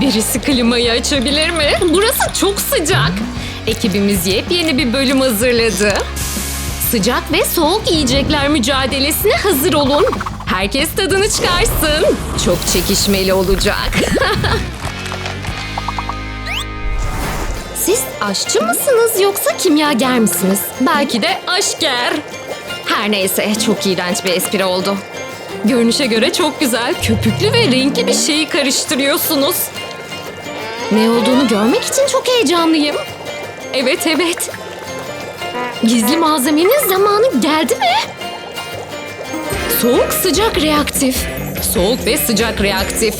Birisi klimayı açabilir mi? Burası çok sıcak. Ekibimiz yepyeni bir bölüm hazırladı. Sıcak ve soğuk yiyecekler mücadelesine hazır olun. Herkes tadını çıkarsın. Çok çekişmeli olacak. Siz aşçı mısınız yoksa kimyager misiniz? Belki de aşker. Her neyse çok iğrenç bir espri oldu. Görünüşe göre çok güzel, köpüklü ve renkli bir şeyi karıştırıyorsunuz. Ne olduğunu görmek için çok heyecanlıyım. Evet evet. Gizli malzemenin zamanı geldi mi? Soğuk sıcak reaktif. Soğuk ve sıcak reaktif.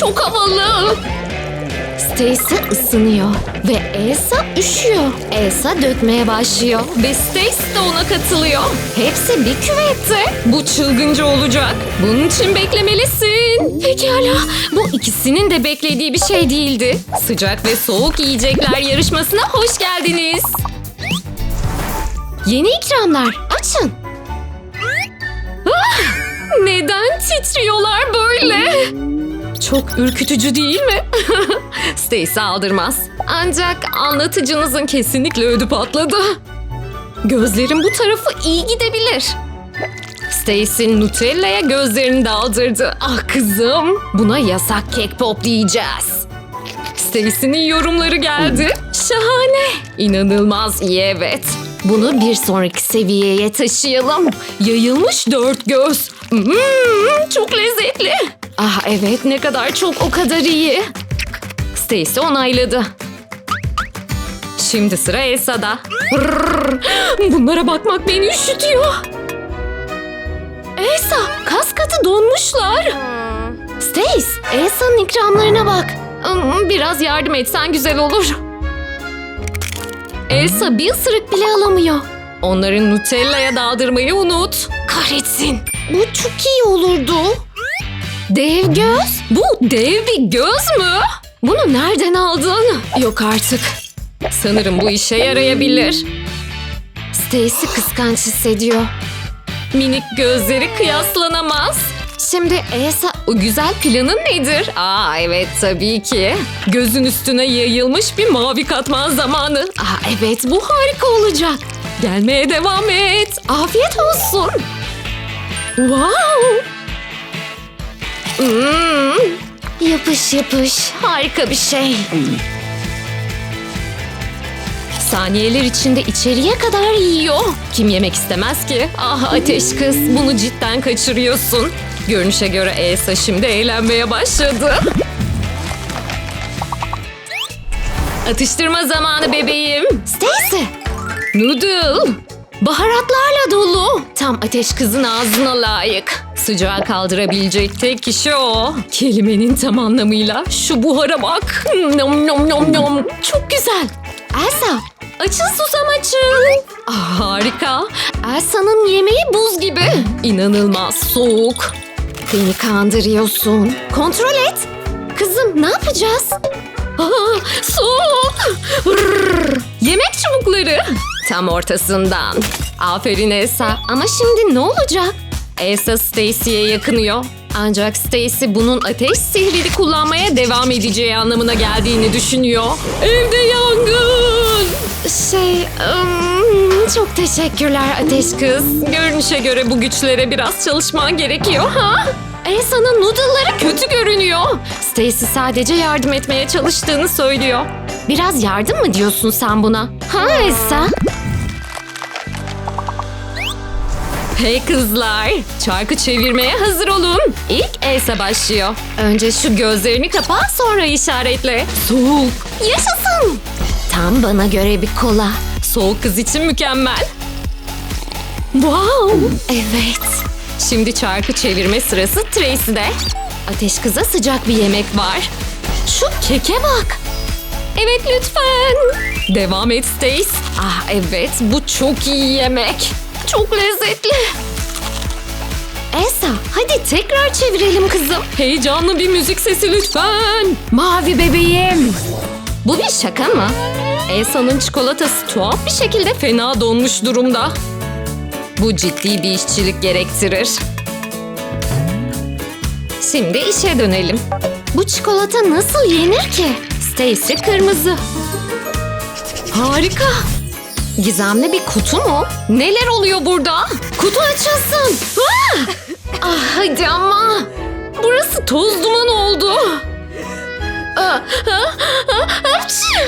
Çok havalı. Stacy ısınıyor ve Elsa üşüyor. Elsa dökmeye başlıyor ve Stacy de ona katılıyor. Hepsi bir küvette. Bu çılgınca olacak. Bunun için beklemelisin. Pekala. Bu ikisinin de beklediği bir şey değildi. Sıcak ve soğuk yiyecekler yarışmasına hoş geldiniz. Yeni ikramlar. Açın. Ah! Neden titriyorlar böyle? Çok ürkütücü değil mi? Stacy aldırmaz. Ancak anlatıcınızın kesinlikle ödü patladı. Gözlerim bu tarafı iyi gidebilir. Stacy Nutella'ya gözlerini daldırdı. Ah kızım, buna yasak kek pop diyeceğiz. Stacy'nin yorumları geldi. Şahane. İnanılmaz iyi evet. Bunu bir sonraki seviyeye taşıyalım. Yayılmış dört göz. Hmm, çok lezzetli. Ah evet ne kadar çok o kadar iyi. Stacy onayladı. Şimdi sıra Elsa'da. Bunlara bakmak beni üşütüyor. Elsa kas katı donmuşlar. Stace, Elsa'nın ikramlarına bak. Hmm, Biraz yardım etsen güzel olur. Elsa bir ısırık bile alamıyor. Onların Nutella'ya daldırmayı unut. Kahretsin. Bu çok iyi olurdu. Dev göz? Bu dev bir göz mü? Bunu nereden aldın? Yok artık. Sanırım bu işe yarayabilir. Stacy kıskanç hissediyor. Minik gözleri kıyaslanamaz. Şimdi Elsa o güzel planın nedir? Aa evet tabii ki. Gözün üstüne yayılmış bir mavi katman zamanı. Aa evet bu harika olacak. Gelmeye devam et. Afiyet olsun. Wow. Hmm. Yapış yapış. Harika bir şey. Saniyeler içinde içeriye kadar yiyor. Kim yemek istemez ki? Ah ateş kız bunu cidden kaçırıyorsun. Görünüşe göre Elsa şimdi eğlenmeye başladı. Atıştırma zamanı bebeğim. Stacy. Noodle. Baharatlarla dolu. Tam ateş kızın ağzına layık. Sıcağı kaldırabilecek tek kişi o. Kelimenin tam anlamıyla şu buhara bak. Nom nom nom nom. Çok güzel. Elsa, açın susam açın. Ah, harika. Elsa'nın yemeği buz gibi. İnanılmaz soğuk. Beni kandırıyorsun. Kontrol et. Kızım ne yapacağız? Aa, soğuk. Rrr. Yemek çubukları. Tam ortasından. Aferin Elsa. Ama şimdi ne olacak? Elsa Stacy'ye yakınıyor. Ancak Stacy bunun ateş sihrini kullanmaya devam edeceği anlamına geldiğini düşünüyor. Evde yangın! Şey, ım, çok teşekkürler Ateş Kız. Görünüşe göre bu güçlere biraz çalışman gerekiyor ha? Elsa'nın noodle'ları kötü görünüyor. Stacy sadece yardım etmeye çalıştığını söylüyor. Biraz yardım mı diyorsun sen buna? Ha Elsa? Hey kızlar, çarkı çevirmeye hazır olun. İlk Elsa başlıyor. Önce şu gözlerini kapa, sonra işaretle. Soğuk. Yaşasın. Tam bana göre bir kola. Soğuk kız için mükemmel. Wow. Evet. Şimdi çarkı çevirme sırası Tracy'de. Ateş kıza sıcak bir yemek var. Şu keke bak. Evet lütfen. Devam et Stace. Ah evet bu çok iyi yemek. Çok lezzetli. Elsa hadi tekrar çevirelim kızım. Heyecanlı bir müzik sesi lütfen. Mavi bebeğim. Bu bir şaka mı? Elsa'nın çikolatası tuhaf bir şekilde fena donmuş durumda. Bu ciddi bir işçilik gerektirir. Şimdi işe dönelim. Bu çikolata nasıl yenir ki? Stacy kırmızı. Harika. Gizemli bir kutu mu? Neler oluyor burada? Kutu açılsın. Ah! ah hadi ama. Burası toz duman oldu. Ah, ah, ah, hapşi!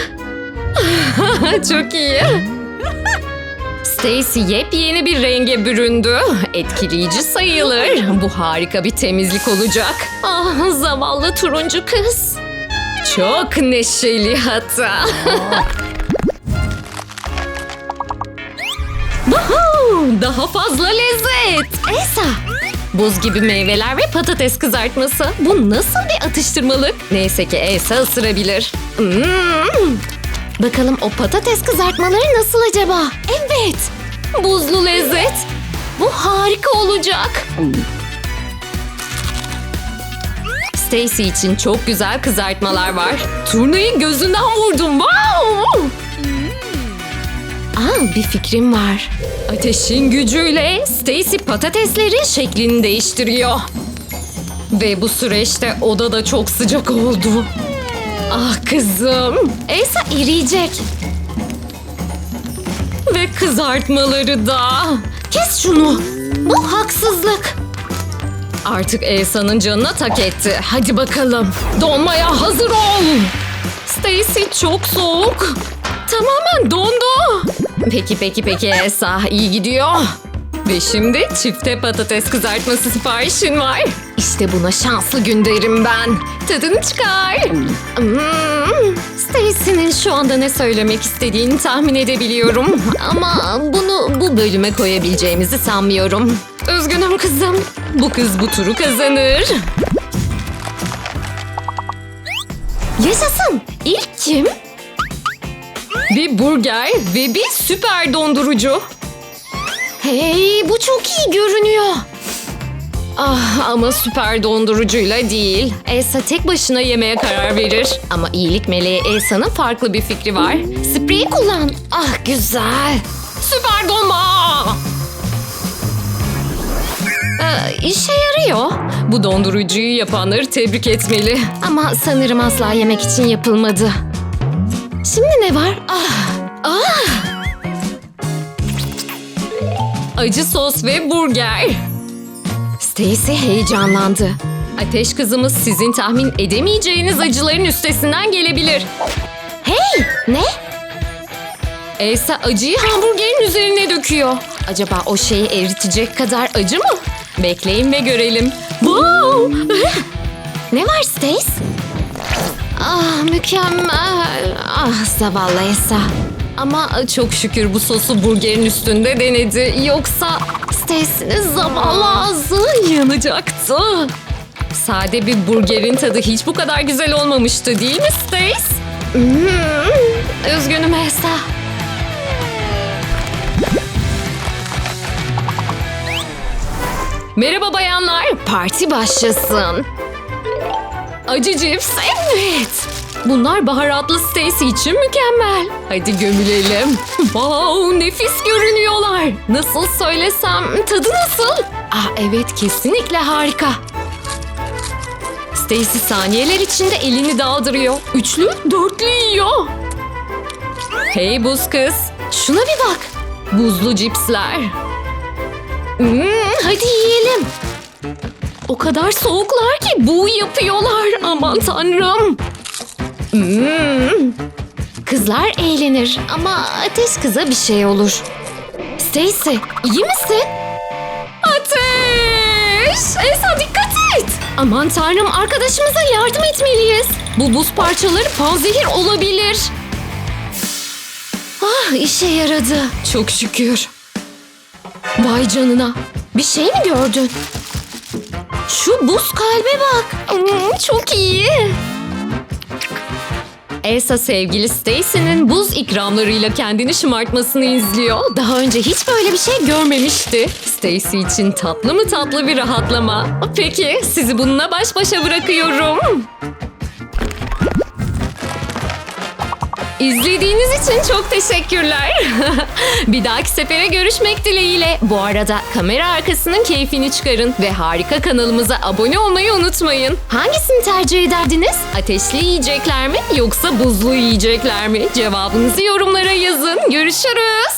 Çok iyi. Stacy yepyeni bir renge büründü. Etkileyici sayılır. Bu harika bir temizlik olacak. Ah zavallı turuncu kız. Çok neşeli hatta. Daha fazla lezzet. Esa. Buz gibi meyveler ve patates kızartması. Bu nasıl bir atıştırmalık? Neyse ki Esa ısırabilir. Hmm. Bakalım o patates kızartmaları nasıl acaba? Evet. Buzlu lezzet. Bu harika olacak. Stacy için çok güzel kızartmalar var. Turnayı gözünden vurdum. Wow! Aa, bir fikrim var. Ateşin gücüyle Stacy patateslerin şeklini değiştiriyor. Ve bu süreçte oda da çok sıcak oldu. Ah kızım. Elsa eriyecek. Ve kızartmaları da. Kes şunu. Bu haksızlık. Artık Elsa'nın canına tak etti. Hadi bakalım. Donmaya hazır ol. Stacy çok soğuk. Tamamen dondu. Peki peki peki Elsa iyi gidiyor. Ve şimdi çifte patates kızartması siparişin var. İşte buna şanslı gün derim ben. Tadını çıkar. Hmm. Stacy'nin şu anda ne söylemek istediğini tahmin edebiliyorum. Ama bunu bu bölüme koyabileceğimizi sanmıyorum. Üzgünüm kızım. Bu kız bu turu kazanır. Yaşasın. İlk kim? Bir burger ve bir süper dondurucu. Hey bu çok iyi görünüyor. Ah ama süper dondurucuyla değil. Elsa tek başına yemeye karar verir. Ama iyilik meleği Elsa'nın farklı bir fikri var. Spreyi kullan. Ah güzel. Süper donma. Ee, işe yarıyor. Bu dondurucuyu yapanları tebrik etmeli. Ama sanırım asla yemek için yapılmadı. Şimdi ne var? Ah, ah. Acı sos ve burger. Stacy heyecanlandı. Ateş kızımız sizin tahmin edemeyeceğiniz acıların üstesinden gelebilir. Hey! Ne? Elsa acıyı hamburgerin üzerine döküyor. Acaba o şeyi eritecek kadar acı mı? Bekleyin ve görelim. Wow! ne var Stace? Ah mükemmel. Ah zavallı Elsa. Ama çok şükür bu sosu burgerin üstünde denedi. Yoksa Stacy'nin zavallı ağzı yanacaktı. Sade bir burgerin tadı hiç bu kadar güzel olmamıştı değil mi Stace? Hmm, üzgünüm Elsa. Merhaba bayanlar, parti başlasın. Acı cips, evet. Bunlar baharatlı Stacy için mükemmel. Hadi gömülelim. Wow, nefis görünüyorlar. Nasıl söylesem, tadı nasıl? Ah evet, kesinlikle harika. Stacy saniyeler içinde elini daldırıyor. Üçlü, dörtlü yiyor. Hey buz kız, şuna bir bak. Buzlu cipsler. Hmm, hadi yiyelim. O kadar soğuklar ki buğu yapıyorlar. Aman tanrım. Hmm. Kızlar eğlenir ama ateş kıza bir şey olur. Stacy, iyi misin? Ateş! Elsa dikkat et! Aman tanrım arkadaşımıza yardım etmeliyiz. Bu buz parçaları panzehir olabilir. Ah işe yaradı. Çok şükür. Vay canına. Bir şey mi gördün? Şu buz kalbe bak. Hmm, çok iyi. Elsa sevgili Stacy'nin buz ikramlarıyla kendini şımartmasını izliyor. Daha önce hiç böyle bir şey görmemişti. Stacy için tatlı mı tatlı bir rahatlama. Peki sizi bununla baş başa bırakıyorum. İzlediğiniz için çok teşekkürler. bir dahaki sefere görüşmek dileğiyle. Bu arada kamera arkasının keyfini çıkarın ve harika kanalımıza abone olmayı unutmayın. Hangisini tercih ederdiniz? Ateşli yiyecekler mi yoksa buzlu yiyecekler mi? Cevabınızı yorumlara yazın. Görüşürüz.